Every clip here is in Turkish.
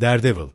Daredevil,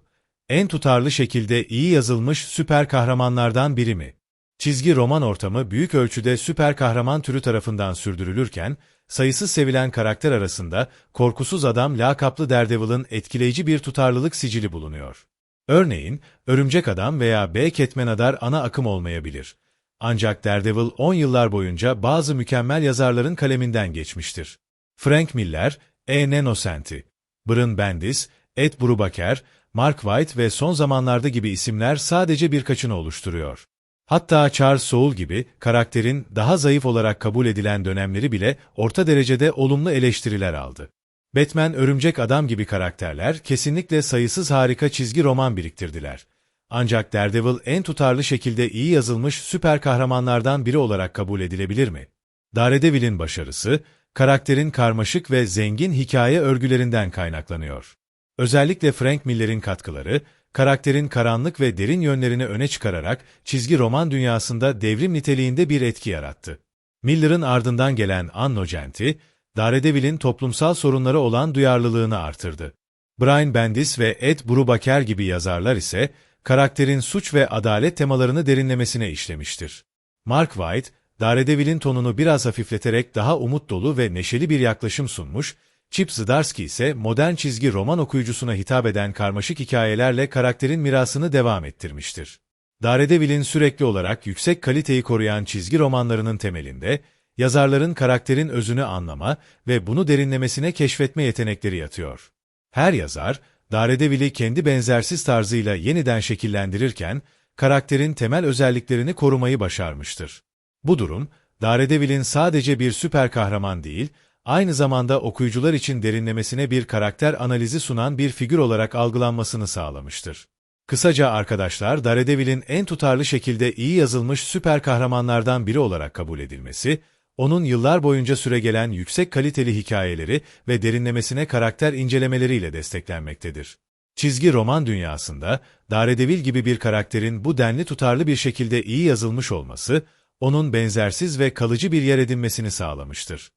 en tutarlı şekilde iyi yazılmış süper kahramanlardan biri mi? Çizgi roman ortamı büyük ölçüde süper kahraman türü tarafından sürdürülürken, sayısız sevilen karakter arasında korkusuz adam lakaplı Daredevil'ın etkileyici bir tutarlılık sicili bulunuyor. Örneğin, Örümcek Adam veya B. Ketmenadar ana akım olmayabilir. Ancak Daredevil 10 yıllar boyunca bazı mükemmel yazarların kaleminden geçmiştir. Frank Miller, E. Nenocenti, Brian Bendis, Ed Brubaker, Mark White ve son zamanlarda gibi isimler sadece birkaçını oluşturuyor. Hatta Charles Soule gibi karakterin daha zayıf olarak kabul edilen dönemleri bile orta derecede olumlu eleştiriler aldı. Batman, Örümcek Adam gibi karakterler kesinlikle sayısız harika çizgi roman biriktirdiler. Ancak Daredevil en tutarlı şekilde iyi yazılmış süper kahramanlardan biri olarak kabul edilebilir mi? Daredevil'in başarısı, karakterin karmaşık ve zengin hikaye örgülerinden kaynaklanıyor. Özellikle Frank Miller'in katkıları, karakterin karanlık ve derin yönlerini öne çıkararak çizgi roman dünyasında devrim niteliğinde bir etki yarattı. Miller'ın ardından gelen Anno Genti, Daredevil'in toplumsal sorunları olan duyarlılığını artırdı. Brian Bendis ve Ed Brubaker gibi yazarlar ise, karakterin suç ve adalet temalarını derinlemesine işlemiştir. Mark White, Daredevil'in tonunu biraz hafifleterek daha umut dolu ve neşeli bir yaklaşım sunmuş, Chip Zdarsky ise modern çizgi roman okuyucusuna hitap eden karmaşık hikayelerle karakterin mirasını devam ettirmiştir. Daredevil'in sürekli olarak yüksek kaliteyi koruyan çizgi romanlarının temelinde, yazarların karakterin özünü anlama ve bunu derinlemesine keşfetme yetenekleri yatıyor. Her yazar, Daredevil'i kendi benzersiz tarzıyla yeniden şekillendirirken, karakterin temel özelliklerini korumayı başarmıştır. Bu durum, Daredevil'in sadece bir süper kahraman değil, aynı zamanda okuyucular için derinlemesine bir karakter analizi sunan bir figür olarak algılanmasını sağlamıştır. Kısaca arkadaşlar, Daredevil'in en tutarlı şekilde iyi yazılmış süper kahramanlardan biri olarak kabul edilmesi, onun yıllar boyunca süregelen yüksek kaliteli hikayeleri ve derinlemesine karakter incelemeleriyle desteklenmektedir. Çizgi roman dünyasında, Daredevil gibi bir karakterin bu denli tutarlı bir şekilde iyi yazılmış olması, onun benzersiz ve kalıcı bir yer edinmesini sağlamıştır.